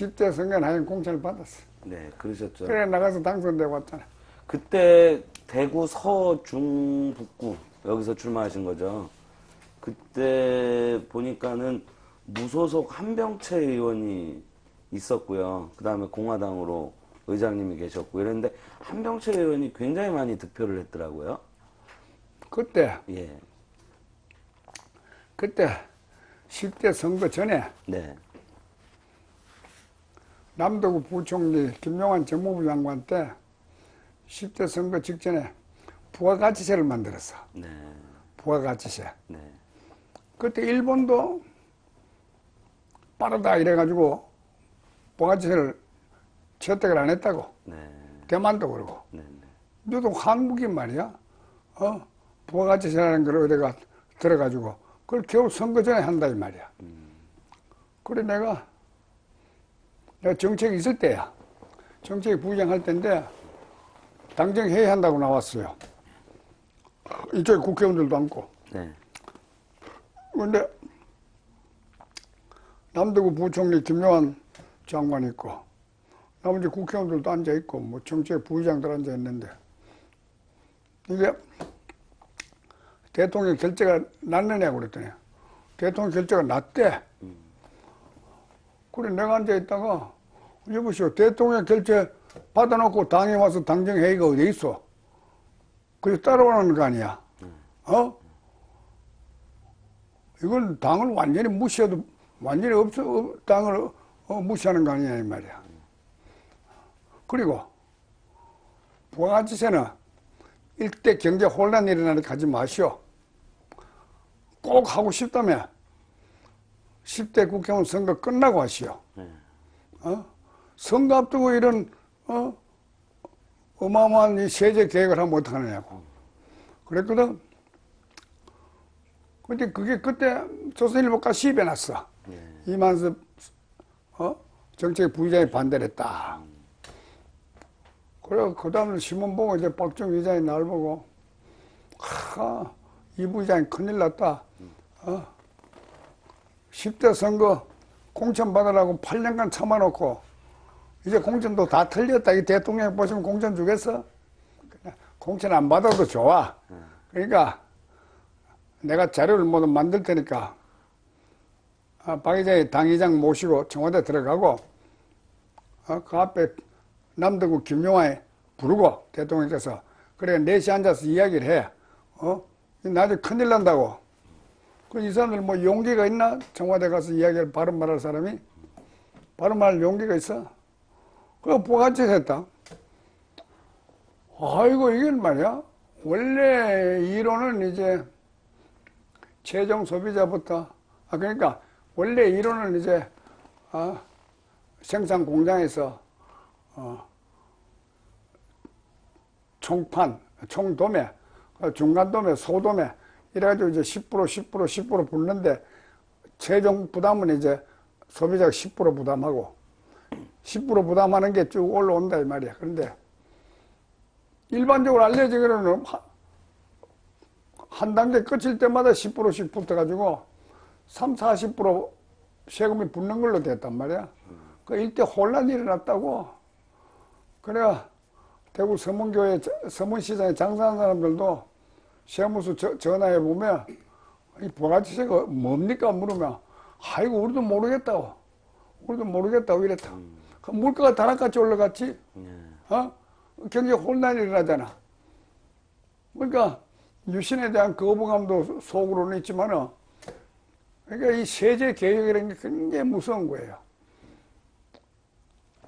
10대 선거는 하얀 공천을 받았어. 네, 그러셨죠. 그래 나가서 당선되고 왔잖아. 그때 대구 서중 북구 여기서 출마하신 거죠. 그때 보니까는 무소속 한병채 의원이 있었고요. 그 다음에 공화당으로 의장님이 계셨고 이랬는데 한병채 의원이 굉장히 많이 득표를 했더라고요. 그때 예, 그때 10대 선거 전에 네, 남도구 부총리 김용환 정무부 장관 때 10대 선거 직전에 부가가치세를 만들었어. 네, 부가가치세. 네, 그때 일본도 빠르다 이래가지고 부가가치세를 채택을 안 했다고. 네, 대만도 그러고. 네, 네. 너도 한국이 말이야. 어? 부가가치세라는 걸 어디가 들어가지고 그걸 겨우 선거 전에 한다 이 말이야. 그래 내가 내가 정책이 있을 때야. 정책 부의장 할 때인데 당정 회의한다고 나왔어요. 이쪽에 국회의원들도 앉고. 네, 근데 남대구 부총리 김용환 장관 있고 나머지 국회의원들도 앉아 있고 뭐 정책 부의장들 앉아 있는데 이게 대통령 결재가 났느냐고 그랬더니 대통령 결재가 났대. 그래 내가 앉아 있다가 여보시오 대통령 결재 받아놓고 당에 와서 당정 회의가 어디 있어? 그래서 따라오는 거 아니야? 어? 이건 당을 완전히 무시해도 완전히 없어 어, 당을 어, 무시하는 거 아니냐 이 말이야. 그리고 부가가치세는 일대 경제 혼란 일어나는 가지 마시오. 꼭 하고 싶다면 10대 국회의원 선거 끝나고 하시오. 네. 어? 선거 앞두고 이런 어? 어마어마한 이 세제 계획을 하면 어떡하느냐고. 그랬거든. 근데 그게 그때 조선일보가 시입해 놨어. 이만섭 어? 정책 부의장이 반대를 했다. 그래 그 다음에 신문 보고 이제 박정 위장이 날 보고 하, 이 부의장이 큰일 났다. 어? 10대 선거 공천 받으라고 8년간 참아놓고 이제 공천도 다 틀렸다. 이 대통령 보시면 공천 주겠어? 공천 안 받아도 좋아. 그러니까 내가 자료를 모두 만들 테니까 아, 박 의장이 당 의장 모시고 청와대 들어가고 어, 그 앞에 남대구 김용환이 부르고 대통령께서 그래 넷이 앉아서 이야기를 해. 어? 나중에 큰일 난다고. 그이 사람들 뭐 용기가 있나? 청와대 가서 이야기를 바른 말할 사람이 바른 말할 용기가 있어? 그거 부가치 했다. 아이고 이게 말이야. 원래 이론은 이제 최종 소비자부터 아 그러니까 원래 이론은 이제 어, 생산 공장에서 어, 총판, 총도매, 어, 중간도매, 소도매 이래가지고 이제 10% 10% 10% 붙는데 최종 부담은 이제 소비자가 10% 부담하고 10% 부담하는 게 쭉 올라온다 이 말이야. 그런데 일반적으로 알려지기로는 하- 한 단계 끝일 때마다 10%씩 붙어가지고 3, 40% 세금이 붙는 걸로 됐단 말이야. 그 일대 혼란이 일어났다고. 그래야 대구 서문교회, 저- 서문시장에 장사하는 사람들도 세무서 저- 전화해 보면 이 부가치세가 뭡니까 물으면 아이고 우리도 모르겠다고. 우리도 모르겠다고 이랬다. 그 물가가 다락같이 올라갔지. 네. 어? 경제 혼란이 일어나잖아. 그러니까 유신에 대한 거부감도 속으로는 있지만은 그러니까 이 세제 개혁이라는 게 굉장히 무서운 거예요.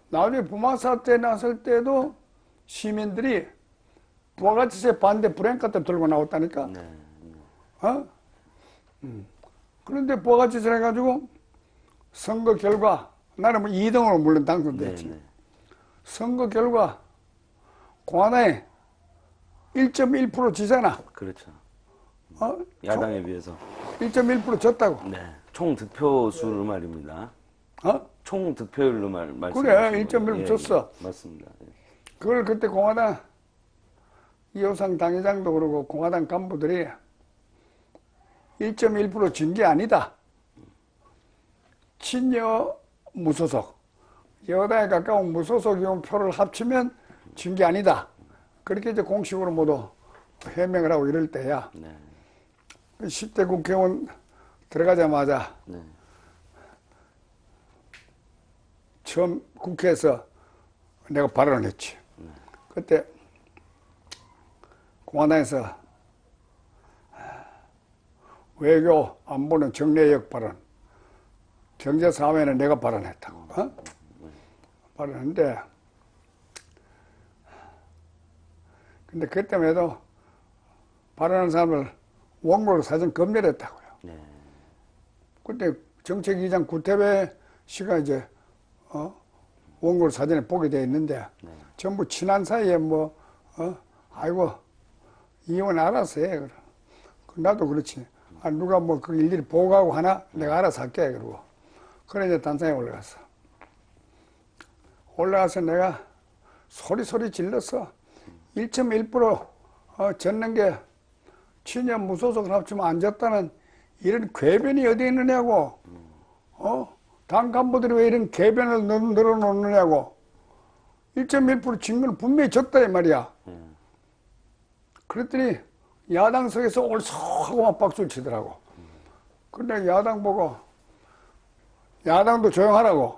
나중에 부마사 때 나설 때도 시민들이 부가가치세 반대 브랜카드 들고 나왔다니까. 네. 어? 음. 그런데 부가가치세 해가지고 선거 결과 나는 뭐 2등으로 물론 네. 당선됐지. 네. 선거 결과 공화당이 1.1% 지잖아. 그렇죠. 어? 야당에 비해서. 1.1% 졌다고. 네. 총 득표 수로 말입니다. 어? 총 득표율로 말, 말씀. 그래, 1.1 줬어. 맞습니다. 예. 그걸 그때 공화당 이호상 당회장도 그러고 공화당 간부들이 1.1%진 게 아니다. 친여 무소속 여당에 가까운 무소속 의원 표를 합치면 진 게 아니다. 그렇게 이제 공식으로 모두 해명을 하고 이럴 때야. 네. 10대 국회의원 들어가자마자 네. 처음 국회에서 내가 발언을 했지. 그때 공화당에서 외교 안보는 정례역 발언, 경제 사회는 내가 발언했다고. 어? 발언했는데 근데 그때만 해도 발언한 사람을 원고로 사전 검열했다고요. 네. 그때 정책위장 구태배 씨가 이제 어 원고를 사전에 보게 돼 있는데 네. 전부 친한 사이에 뭐 어 아이고 이혼 알아서 해 그래. 그 나도 그렇지. 아 누가 뭐 그 일일이 보고하고 하나 내가 알아서 할게 그러고 그래 이제 단상에 올라갔어. 올라가서 내가 소리 소리 질렀어. 1.1% 어, 졌는 게 친여 무소속을 합치면 안 졌다는 이런 궤변이 어디 있느냐고. 어? 당 간부들이 왜 이런 궤변을 늘- 늘어놓느냐고. 1.1%진 건 분명히 졌다 이 말이야. 네. 그랬더니 야당석에서 올석하고 막 박수를 치더라고. 근데 야당 보고 야당도 조용하라고.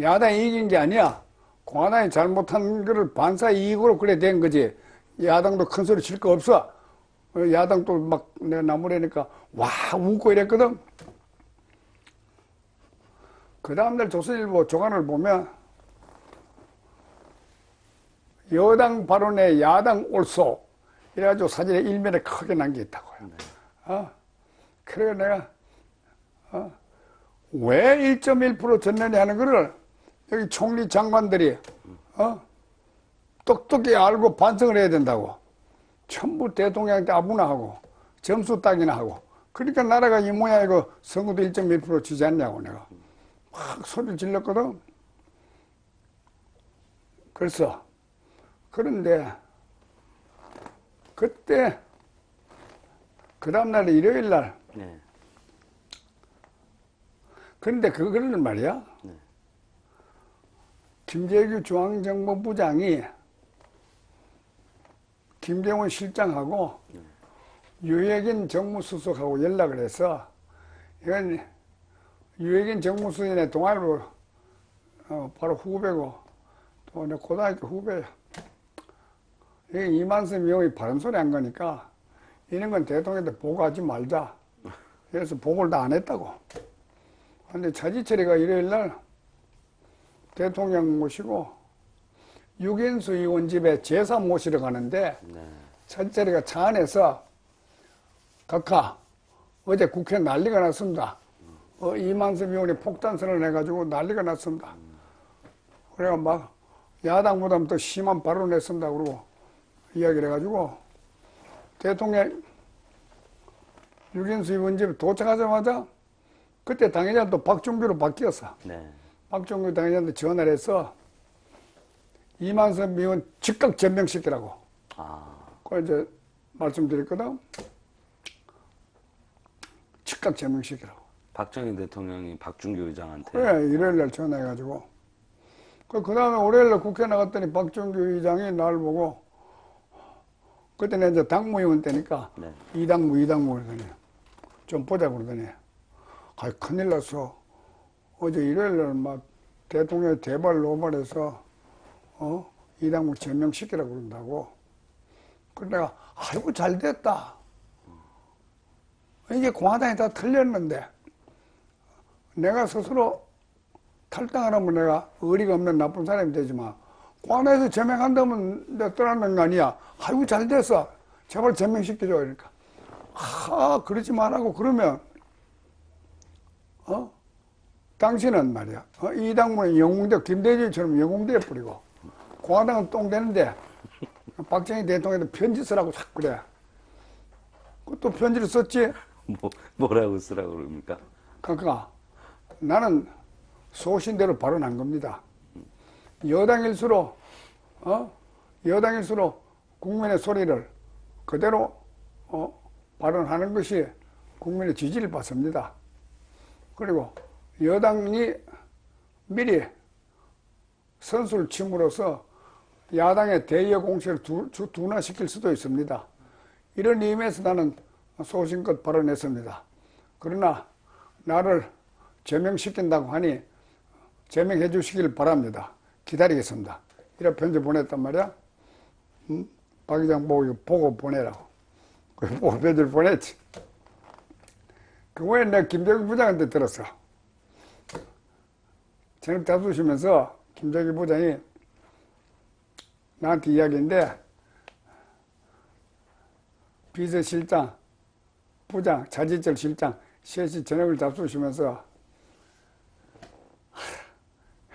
야당이 이긴 게 아니야. 공화당이 잘못한 거를 반사 이익으로 그래 된 거지. 야당도 큰 소리 칠 거 없어. 어, 야당도 막 내가 나무래니까 와 웃고 이랬거든. 그 다음날 조선일보 조간을 보면 여당 발언에 야당 옳소 이래가지고 사진에 일면에 크게 남겨 있다고요. 어? 그래 내가 어? 왜 1.1% 졌느냐 하는 거를 여기 총리 장관들이 어? 똑똑히 알고 반성을 해야 된다고. 전부 대통령한테 아부나 하고 점수 따기나 하고 그러니까 나라가 이 모양이고 선거도 1.1% 지지 않냐고 내가 막 소리를 질렀거든. 그래서 그런데 그때 그 다음날 일요일 날 네. 그런데 그거를 말이야 네. 김재규 중앙정보부장이 김대원 실장하고 유해긴 정무수석하고 연락을 해서 이건 유해긴 정무수석의 동아일보 어, 바로 후배고 또 내 고등학교 후배야. 이만섭 의원이 바른 소리 한 거니까 이런 건 대통령한테 보고하지 말자. 그래서 보고를 다 안 했다고. 근데 차지철이가 일요일 날 대통령 모시고 유겐수 의원 집에 제사 모시러 가는데 네. 차지철이가 차 안에서 각하 어제 국회 난리가 났습니다. 어, 이만섭 의원이 폭탄 선언을 해가지고 난리가 났습니다. 그래가 막 야당보다는 더 심한 발언을 했습니다. 그러고 이야기를 해가지고 대통령 유gen수 의원 집에 도착하자마자 그때 당회장 또 박준규로 바뀌었어. 네. 박종규 당회장한테 전화를 해서 이만섭 의원 즉각 전명시키라고. 아. 그 이제 말씀드렸거든. 즉각 전명시키라고. 박정희 대통령이 박준규 의장한테 그래, 일요일 날 전화해가지고. 그, 그 다음에 월요일 날 국회 나갔더니 박종규 의장이 날 보고, 그때는 이제 당무위원 때니까, 네. 이당무, 이당무 그러더니, 좀 보자 그러더니, 아 큰일 났어. 어제 일요일 날막 대통령이 대발 노발해서, 어? 이당무 제명시키라고 그런다고. 그래 내가, 아이고, 잘 됐다. 이게 공화당이 다 틀렸는데, 내가 스스로 탈당하라면 내가 의리가 없는 나쁜 사람이 되지만, 공화당에서 제명한다면 내가 떠나는 거 아니야. 아이고, 잘 됐어. 제발 제명시켜줘. 그러니까. 아, 그러지 말라고 그러면, 어? 당신은 말이야. 어? 이 당문은 영웅대, 김대중처럼 영웅대에 뿌리고, 공화당은 똥 되는데, 박정희 대통령한테 편지 쓰라고 자꾸 그래. 그또 편지를 썼지? 뭐 뭐라고 쓰라고 그럽니까? 그러니까 나는 소신대로 발언한 겁니다. 여당일수록 어 여당일수록 국민의 소리를 그대로 어 발언하는 것이 국민의 지지를 받습니다. 그리고 여당이 미리 선수를 침으로써 야당의 대여 공세를 두, 주- 둔화시킬 수도 있습니다. 이런 의미에서 나는 소신껏 발언했습니다. 그러나 나를 제명시킨다고 하니 제명해 주시길 바랍니다. 기다리겠습니다. 이런 편지 보냈단 말이야. 음? 박 의장 보고, 보고 보내라고. 그 보고 편지를 보냈지. 그 후에 내가 김정일 부장한테 들었어. 저녁 다투시면서 김정일 부장이 나한테 이야기인데 비서실장, 부장, 자지철 실장 셋이 저녁을 잡수시면서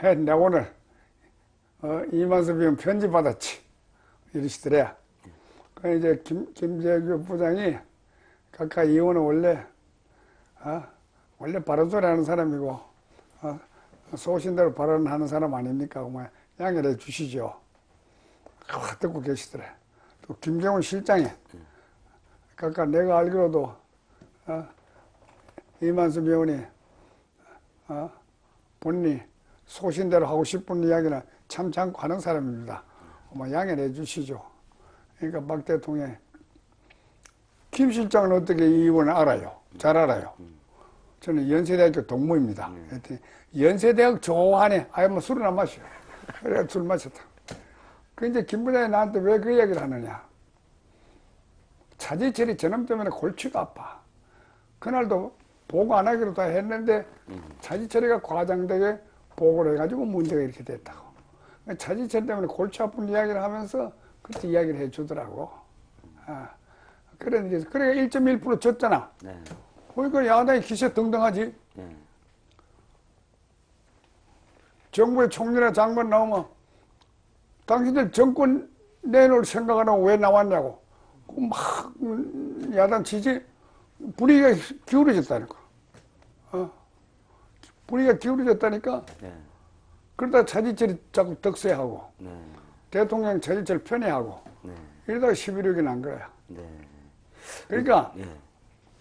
해, 내가 오늘 어, 이만섭 의원 편지 받았지 이러시더래. 그 이제 김, 김재규 부장이 각각 의원은 원래 어, 원래 바른 소리 하는 사람이고 어, 소신대로 발언하는 사람 아닙니까? 그만 양해해 주시죠. 확 듣고 계시더래. 또 김경훈 실장이 각각 내가 알기로도 어, 이만수 의원이 어, 본인이 소신대로 하고 싶은 이야기는 참지 않고 하는 사람입니다. 뭐 양해해 주시죠. 그러니까 박 대통령 김 실장은 어떻게 이 의원을 알아요? 잘 알아요. 저는 연세대학교 동무입니다. 그랬더니 연세대학 좋아하네. 아예 뭐 술을 안 마셔. 그래 술 마셨다. 그 이제 김 부장이 나한테 왜그 얘기를 하느냐. 차지철이 저놈 때문에 골치가 아파. 그날도 보고 안 하기로 다 했는데 차지철이가 과장되게 보고를 해가지고 문제가 이렇게 됐다고. 차지철 때문에 골치 아픈 이야기를 하면서 그때 이야기를 해주더라고. 아, 그래, 이제, 그래, 1.1% 졌잖아. 네. 그러니까 야당이 기세 등등하지. 네. 정부의 총리나 장관 나오면 당신들 정권 내놓을 생각 안 하고 왜 나왔냐고. 음, 야당 지지 분위기가 기울어졌다니까. 어. 분위기가 기울어졌다니까. 네. 그러다 차지철이 자꾸 득세하고 네. 대통령 차지철 편애하고 네. 이러다가 11억이 난 거야. 네. 그러니까 네.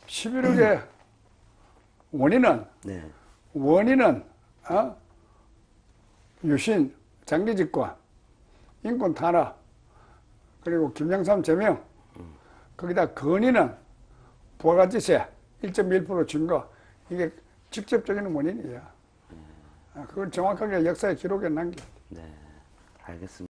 11억의 원인은 네. 원인은 어? 유신, 장기 집권, 인권 탄압, 그리고 김영삼 제명, 거기다 건의는 부가가치세 1.1%준 거, 이게 직접적인 원인이야. 아, 그걸 정확하게 역사의 기록에 남겨. 네. 알겠습니다.